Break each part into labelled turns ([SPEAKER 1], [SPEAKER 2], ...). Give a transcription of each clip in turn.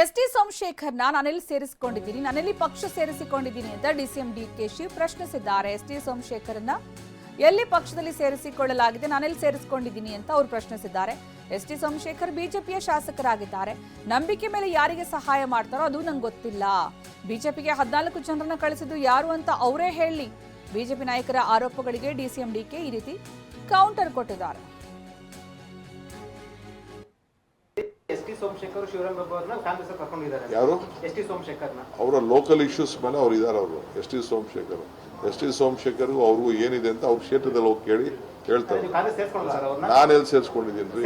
[SPEAKER 1] S T ಸೋಮಶೇಖರ್ನ ನಾನೆಲ್ಲಿ ಸೇರಿಸಿಕೊಂಡಿದ್ದೀನಿ. ನಾನೆಲ್ಲಿ ಪಕ್ಷ ಸೇರಿಸಿಕೊಂಡಿದ್ದೀನಿ ಅಂತ DCM DK Shiv ಪ್ರಶ್ನಿಸಿದ್ದಾರೆ. ಎಸ್ ಟಿ ಸೋಮಶೇಖರ್ನ ಎಲ್ಲಿ ಪಕ್ಷದಲ್ಲಿ ಸೇರಿಸಿಕೊಳ್ಳಲಾಗಿದೆ, ನಾನೆಲ್ಲಿ ಸೇರಿಸಿಕೊಂಡಿದ್ದೀನಿ ಅಂತ ಅವರು ಪ್ರಶ್ನಿಸಿದ್ದಾರೆ. ಎಸ್ ಟಿ ಸೋಮಶೇಖರ್ ಬಿಜೆಪಿಯ ಶಾಸಕರಾಗಿದ್ದಾರೆ. ನಂಬಿಕೆ ಮೇಲೆ ಯಾರಿಗೆ ಸಹಾಯ ಮಾಡ್ತಾರೋ ಅದು ನಂಗೆ ಗೊತ್ತಿಲ್ಲ. ಬಿಜೆಪಿಗೆ ಹದಿನಾಲ್ಕು ಜನರನ್ನ ಕಳಿಸಿದ್ದು ಯಾರು ಅಂತ ಅವರೇ ಹೇಳಿ ಬಿಜೆಪಿ ನಾಯಕರ ಆರೋಪಗಳಿಗೆ ಡಿಸಿಎಂ ಡಿಕೆ ಈ ರೀತಿ ಕೌಂಟರ್ ಕೊಟ್ಟಿದ್ದಾರೆ.
[SPEAKER 2] ಸೋಮಶೇಖರ್ ಶಿವರಾಮ್ ಕಾಂಗ್ರೆಸ್ ಕರ್ಕೊಂಡಿದ್ದಾರೆ.
[SPEAKER 3] ಯಾರು?
[SPEAKER 2] ಎಸ್ ಟಿ ಸೋಮಶೇಖರ್ನ.
[SPEAKER 3] ಅವರ ಲೋಕಲ್ ಇಶ್ಯೂಸ್ ಮೇಲೆ ಅವ್ರು ಇದ್ದಾರೆ ಅವರು. S T Somashekar. S T ಸೋಮಶೇಖರ್ಗೂ ಅವ್ರಿಗೂ ಏನಿದೆ ಅಂತ ಅವ್ರ ಕ್ಷೇತ್ರದಲ್ಲಿ ಹೋಗಿ ಕೇಳಿ ಹೇಳ್ತಾರೆ. ನಾನು ಎಲ್ಲಿ ಸೇರಿಸ್ಕೊಂಡಿದ್ದೀನಿ ರೀ?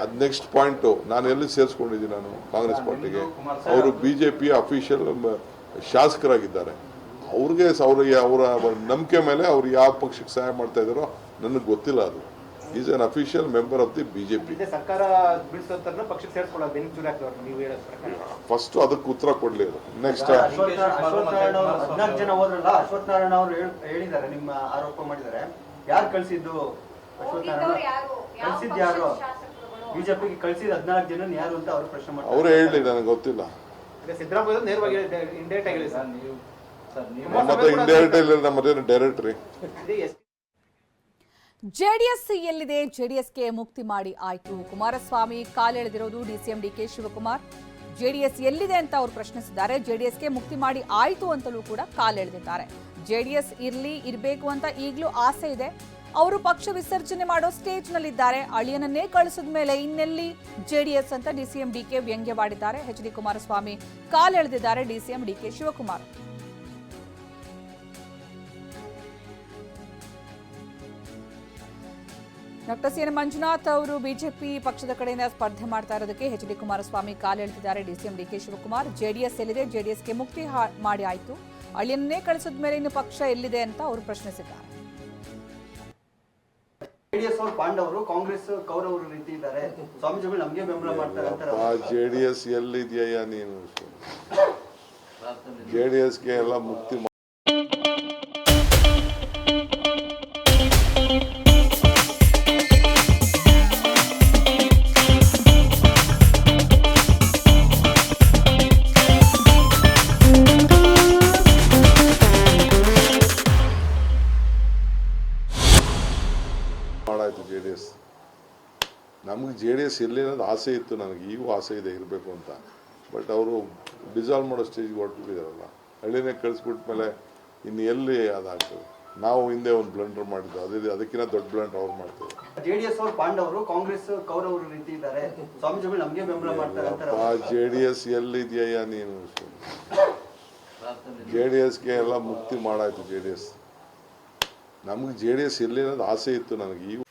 [SPEAKER 3] ಅದು ನೆಕ್ಸ್ಟ್ ಪಾಯಿಂಟು ನಾನು ಎಲ್ಲಿ ಸೇರಿಸ್ಕೊಂಡಿದ್ದೀನಿ ನಾನು ಕಾಂಗ್ರೆಸ್ ಪಾರ್ಟಿಗೆ? ಅವರು ಬಿ ಜೆ ಪಿ ಅಫಿಷಿಯಲ್ ಶಾಸಕರಾಗಿದ್ದಾರೆ. ಅವ್ರಿಗೆ ಸ- ಅವ್ರಿಗೆ ಅವರ ನಂಬಿಕೆ ಮೇಲೆ ಅವ್ರು ಯಾವ ಪಕ್ಷಕ್ಕೆ ಸಹಾಯ ಮಾಡ್ತಾ ಇದ್ದಾರೋ ನನಗೆ ಗೊತ್ತಿಲ್ಲ ಅದು.
[SPEAKER 2] Is an official member of the BJP
[SPEAKER 3] first ಅದಕ್ಕೆ ಉತ್ತರ ಕೊಡ್ಲಿ ಅದು. ನೆಕ್ಸ್ಟ್
[SPEAKER 4] ಅಶ್ವತ್ಥ ಅಶ್ವತ್ಥನಾರಾಯಣ ಅವರು ಹದಿನಾಲ್ಕು ಜನ ಹೋದ್ರಲ್ಲ ಅಶ್ವತ್ಥನಾರಾಯಣ ಅವರು ಹೇಳಿದ್ದಾರೆ ನಿಮ್ಮ ಆರೋಪ ಮಾಡಿದ್ದಾರೆ. ಯಾರು ಕಳ್ಸಿದ್ದು ಅಶ್ವತ್ಥನಾರಾಯಣ? ಕಳ್ಸಿದ್ ಯಾರು? ಬಿಜೆಪಿಗೆ ಕಳಿಸಿದ ಹದಿನಾಲ್ಕು ಜನ ಯಾರು ಅಂತ ಅವರು ಪ್ರಶ್ನೆ ಮಾಡ್ತಾರೆ.
[SPEAKER 3] ಅವರೇ ಹೇಳಿ ನನಗೆ ಗೊತ್ತಿಲ್ಲ.
[SPEAKER 2] ಸಿದ್ದರಾಮಯ್ಯ ನೇರವಾಗಿ ಇಂಡೈರೆಕ್ಟ್ ಆಗಿ ಹೇಳಿ ಸರ್
[SPEAKER 3] ನೀವು ಹತ್ರ ಇಂಡೈರೆಕ್ಟ್ ಇಲ್ಲ ನಮ್ಮ ಡೈರೆಕ್ಟ್ರಿ ಡೈರೆಕ್ಟ್ ರೀ
[SPEAKER 2] ಎಸ್
[SPEAKER 1] ಜೆಡಿಎಸ್ ಎಲ್ಲಿದೆ? ಜೆಡಿಎಸ್ಗೆ ಮುಕ್ತಿ ಮಾಡಿ ಆಯ್ತು. ಕುಮಾರಸ್ವಾಮಿ ಕಾಲೆಳೆದಿರೋದು ಡಿಸಿಎಂ ಡಿಕೆ ಶಿವಕುಮಾರ್. ಜೆಡಿಎಸ್ ಎಲ್ಲಿದೆ ಅಂತ ಅವರು ಪ್ರಶ್ನಿಸಿದ್ದಾರೆ. ಜೆಡಿಎಸ್ಗೆ ಮುಕ್ತಿ ಮಾಡಿ ಆಯ್ತು ಅಂತಲೂ ಕೂಡ ಕಾಲೆಳೆದಿದ್ದಾರೆ. ಜೆಡಿಎಸ್ ಇರಲಿ, ಇರಬೇಕು ಅಂತ ಈಗಲೂ ಆಸೆ ಇದೆ. ಅವರು ಪಕ್ಷ ವಿಸರ್ಜನೆ ಮಾಡೋ ಸ್ಟೇಜ್ನಲ್ಲಿದ್ದಾರೆ. ಅಳಿಯನನ್ನೇ ಕಳಿಸಿದ ಮೇಲೆ ಇನ್ನೆಲ್ಲಿ ಜೆಡಿಎಸ್ ಅಂತ ಡಿಸಿಎಂ ಡಿಕೆ ವ್ಯಂಗ್ಯವಾಡಿದ್ದಾರೆ. H D Kumaraswamy ಕಾಲೆಳೆದಿದ್ದಾರೆ DCM DK Shivakumar. Doctor C N Manjunath ಅವರು ಬಿಜೆಪಿ ಪಕ್ಷದ ಕಡೆಯಿಂದ ಸ್ಪರ್ಧೆ ಮಾಡ್ತಾ ಇರೋದಕ್ಕೆ ಎಚ್ ಡಿ ಕುಮಾರಸ್ವಾಮಿ ಕಾಲೆಳೆದಿದ್ದಾರೆ ಡಿಸಿಎಂ ಡಿಕೆ ಶಿವಕುಮಾರ್ ಜೆಡಿಎಸ್ ಎಲ್ಲಿದೆ? ಜೆಡಿಎಸ್ಗೆ ಮುಕ್ತಿ ಮಾಡಿ ಆಯ್ತು. ಅಳಿಯನ್ನೇ ಕಳಿಸಿದ ಮೇಲೆ ಇನ್ನು ಪಕ್ಷ ಎಲ್ಲಿದೆ ಅಂತ ಅವರು ಪ್ರಶ್ನಿಸಿದ್ದಾರೆ.
[SPEAKER 4] ಜೆಡಿಎಸ್ ಅವರು ಪಾಂಡವರು ಕಾಂಗ್ರೆಸ್ ಕೌರವರು ರೀತಿ ಇದ್ದಾರೆ. ಸ್ವಾಮೀಜಿಗಳು ನಮ್ಗೆ ಬೆಂಬಲ ಮಾಡ್ತಾರೆ ಅಂತಾರೆ
[SPEAKER 3] ಜೆ ಡಿ ಎಸ್ ಎಲ್ಲಿದೆಯಾ ನೀನು? ಜೆ ಡಿ ಎಸ್ಗೆ ಎಲ್ಲ ಮುಕ್ತಿ ಜೆ ಡಿ ಎಸ್ ಇರಲಿ ಅನ್ನೋದು ಆಸೆ ಇತ್ತು ನನಗೆ ಈಗೂ ಆಸೆ ಇದೆ ಇರಬೇಕು ಅಂತ. ಬಟ್ ಅವರು ಡಿಸಾಲ್ವ್ ಮಾಡೋ ಸ್ಟೇಜ್ಗೆ ಹೊರಟಿದ್ದಾರಲ್ಲ ಹಳ್ಳಿನೇ ಕಳಿಸ್ಬಿಟ್ಮೇಲೆ ಇನ್ನು ಎಲ್ಲಿ ಅದಾಗ್ತದೆ? ನಾವು ಹಿಂದೆ ಒಂದು ಬ್ಲಂಡರ್ ಮಾಡಿದ್ದು ಅದೇ ಅದಕ್ಕಿಂತ ದೊಡ್ಡ ಬ್ಲಂಡರ್ ಅವ್ರು ಮಾಡ್ತಾರೆ.
[SPEAKER 4] ಜೆಡಿಎಸ್ ಅವರು ಪಾಂಡವರು ಕಾಂಗ್ರೆಸ್ ಕೌರವರು ರೀತಿ ಇದ್ದಾರೆ. ಸ್ವಾಮೀಜಿಗಳು ನಮಗೆ ಬೆಂಬಲ ಮಾಡ್ತಾರೆ ಅಂತಾರೆ
[SPEAKER 3] ಜೆ ಡಿ ಎಸ್ ಎಲ್ಲಿದೆಯಾ ನೀನು? ಜೆ ಡಿ ಎಸ್ಗೆ ಎಲ್ಲ ಮುಕ್ತಿ ಮಾಡಾಯ್ತು ಜೆ ಡಿ ಎಸ್ ನಮಗೆ ಜೆ ಡಿ ಎಸ್ ಎಲ್ಲಿ ಅನ್ನೋದು ಆಸೆ ಇತ್ತು ನನಗೆ ಈಗೂ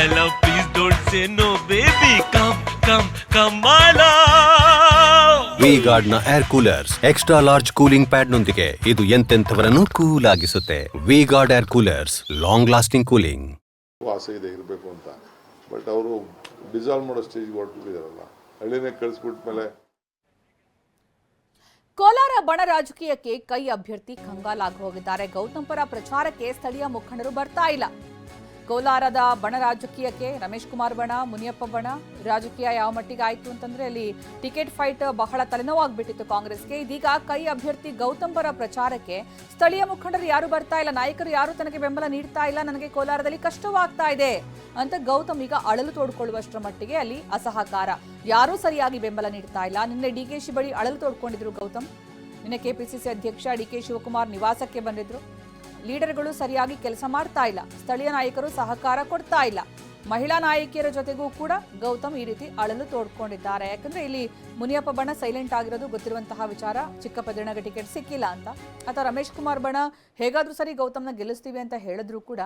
[SPEAKER 5] my love. Please don't say no, baby. Come, come, come, my love.
[SPEAKER 6] V ಗಾರ್ಡ್ನ air coolers extra large cooling pad ನೊಂದಿಗೆ ಇದು ಎಂತೆಂಥವರನ್ನು cool ಆಗಿಸುತ್ತೆ V Guard air coolers long lasting cooling
[SPEAKER 3] ಆಸೆ ಇದೆ ಇರಬೇಕು ಅಂತ ಬಟ್ ಅವರು ಡಿಸಾಲ್ವ್ ಮಾಡೋ ಸ್ಟೇಜ್ಗೆ ಹೊರಟಿದ್ದಾರಲ್ಲ ಹಳ್ಳಿನೇ ಕಳಿಸ್ಬಿಟ್ಮೇಲೆ
[SPEAKER 1] ಕೋಲಾರ ಬಣ ರಾಜಕೀಯಕ್ಕೆ ಕೈ ಅಭ್ಯರ್ಥಿ ಕಂಗಾಲಾಗಿ ಹೋಗಿದ್ದಾರೆ ಗೌತಮ್ ಪರ ಪ್ರಚಾರಕ್ಕೆ ಸ್ಥಳೀಯ ಮುಖಂಡರು ಬರ್ತಾ ಇಲ್ಲ ಕೋಲಾರದ ಬಣ ರಾಜಕೀಯಕ್ಕೆ ರಮೇಶ್ ಕುಮಾರ್ ಬಣ, ಮುನಿಯಪ್ಪ ಬಣ, ರಾಜಕೀಯ ಯಾವ ಮಟ್ಟಿಗೆ ಆಯಿತು ಅಂತಂದ್ರೆ ಅಲ್ಲಿ ಟಿಕೆಟ್ ಫೈಟ್ ಬಹಳ ತಲೆನೋವಾಗ್ಬಿಟ್ಟಿತ್ತು ಕಾಂಗ್ರೆಸ್ಗೆ. ಇದೀಗ ಕೈ ಅಭ್ಯರ್ಥಿ ಗೌತಮ್ ಪರ ಪ್ರಚಾರಕ್ಕೆ ಸ್ಥಳೀಯ ಮುಖಂಡರು ಯಾರು ಬರ್ತಾ ಇಲ್ಲ, ನಾಯಕರು ಯಾರು ತನಗೆ ಬೆಂಬಲ ನೀಡ್ತಾ ಇಲ್ಲ, ನನಗೆ ಕೋಲಾರದಲ್ಲಿ ಕಷ್ಟವಾಗ್ತಾ ಇದೆ ಅಂತ ಗೌತಮ್ ಈಗ ಅಳಲು ತೋಡ್ಕೊಳ್ಳುವಷ್ಟರ ಮಟ್ಟಿಗೆ ಅಲ್ಲಿ ಅಸಹಕಾರ. ಯಾರೂ ಸರಿಯಾಗಿ ಬೆಂಬಲ ನೀಡ್ತಾ ಇಲ್ಲ. ನಿನ್ನೆ ಡಿಕೆಶಿ ಬಳಿ ಅಳಲು ತೋಡ್ಕೊಂಡಿದ್ರು ಗೌತಮ್. ನಿನ್ನೆ ಕೆಪಿಸಿಸಿ ಅಧ್ಯಕ್ಷ ಡಿಕೆ ಶಿವಕುಮಾರ್ ನಿವಾಸಕ್ಕೆ ಬಂದಿದ್ರು. ಲೀಡರ್ಗಳು ಸರಿಯಾಗಿ ಕೆಲಸ ಮಾಡ್ತಾ ಇಲ್ಲ. ಸ್ಥಳೀಯ ನಾಯಕರು ಸಹಕಾರ ಕೊಡ್ತಾ ಇಲ್ಲ. ಮಹಿಳಾ ನಾಯಕಿಯರ ಜೊತೆಗೂ ಕೂಡ ಗೌತಮ್ ಈ ರೀತಿ ಅಳಲು ತೋಡ್ಕೊಂಡಿದ್ದಾರೆ. ಯಾಕಂದ್ರೆ ಇಲ್ಲಿ ಮುನಿಯಪ್ಪ ಬಣ ಸೈಲೆಂಟ್ ಆಗಿರೋದು ಗೊತ್ತಿರುವಂತಹ ವಿಚಾರ. ಚಿಕ್ಕಪದಿಣಗ ಟಿಕೆಟ್ ಸಿಕ್ಕಿಲ್ಲ ಅಂತ. ಅಥವಾ ರಮೇಶ್ ಕುಮಾರ್ ಬಣ ಹೇಗಾದ್ರೂ ಸರಿ ಗೌತಮ್ನ ಗೆಲ್ಲಿಸ್ತೀವಿ ಅಂತ ಹೇಳಿದ್ರು ಕೂಡ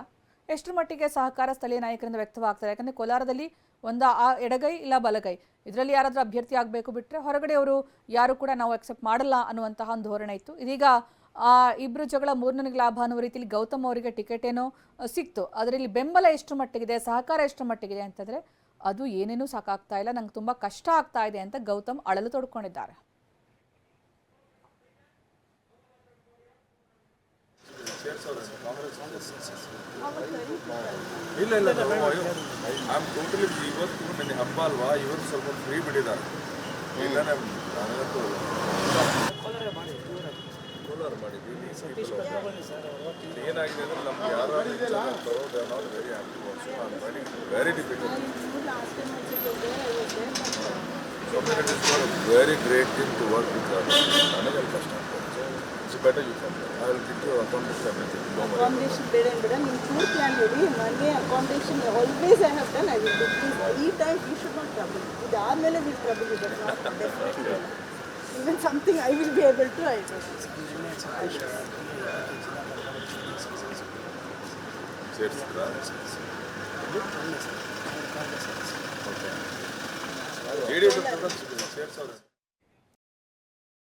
[SPEAKER 1] ಎಷ್ಟರ ಮಟ್ಟಿಗೆ ಸಹಕಾರ ಸ್ಥಳೀಯ ನಾಯಕರಿಂದ ವ್ಯಕ್ತವಾಗ್ತದೆ. ಯಾಕಂದ್ರೆ ಕೋಲಾರದಲ್ಲಿ ಒಂದು ಆ ಎಡಗೈ ಇಲ್ಲ ಬಲಗೈ. ಇದರಲ್ಲಿ ಯಾರಾದರೂ ಅಭ್ಯರ್ಥಿ ಆಗಬೇಕು ಬಿಟ್ಟರೆ ಹೊರಗಡೆ ಅವರು ಯಾರು ಕೂಡ ನಾವು ಅಕ್ಸೆಪ್ಟ್ ಮಾಡಲ್ಲ ಅನ್ನುವಂತಹ ಒಂದು ಧೋರಣೆ ಇತ್ತು. ಇದೀಗ ಆ ಇಬ್ಬರು ಜಗಳ ಮೂರನಿಗೆ ಲಾಭ ಅನ್ನೋ ರೀತಿಯಲ್ಲಿ ಗೌತಮ್ ಅವರಿಗೆ ಟಿಕೆಟ್ ಏನೋ ಸಿಕ್ತು. ಅದರಲ್ಲಿ ಬೆಂಬಲ ಎಷ್ಟು ಮಟ್ಟಿಗಿದೆ ಸಹಕಾರ ಎಷ್ಟು ಮಟ್ಟಿಗಿದೆ ಅಂತಂದ್ರೆ ಅದು ಏನೇನೂ ಸಾಕಾಗ್ತಾ ಇಲ್ಲ ನಂಗೆ ತುಂಬಾ ಕಷ್ಟ ಆಗ್ತಾ ಇದೆ ಅಂತ ಗೌತಮ್ ಅಳಲು ತೊಡ್ಕೊಂಡಿದ್ದಾರೆ.
[SPEAKER 7] ಇಲ್ಲ ಇಲ್ಲ ಐ ಆಮ್ ಟೋಟಲಿ ಇವತ್ತು ನನಗೆ ಹಬ್ಬ ಅಲ್ವಾ? ಇವತ್ತು ಸ್ವಲ್ಪ ಫ್ರೀ ಬಿಟ್ಟಿದ್ದಾರೆ. ಇಲ್ಲ ಏನಾಗಿದೆ ಅಂದ್ರೆ ನಮ್ಗೆ ಯಾರು very happy very difficult very great thing to work with ನನಗೆ ಅಲ್ಲಿ ಕಷ್ಟ it's better you come I will give you accommodation no money
[SPEAKER 8] accommodation ಬೇಡ ಬೇಡ ನಿಮ್ಮ ಟೂರ್ ಪ್ಲಾನ್ ಹೇಳಿ ಮನೆ accommodation always I have done I will do ಈ time you should not trouble ಇದಾದಮೇಲೆ ವಿಲ್ ಟ್ರಬಲ್ ಇದೆ ಇವನ್ even something I will
[SPEAKER 7] be able to write. చేస్తారా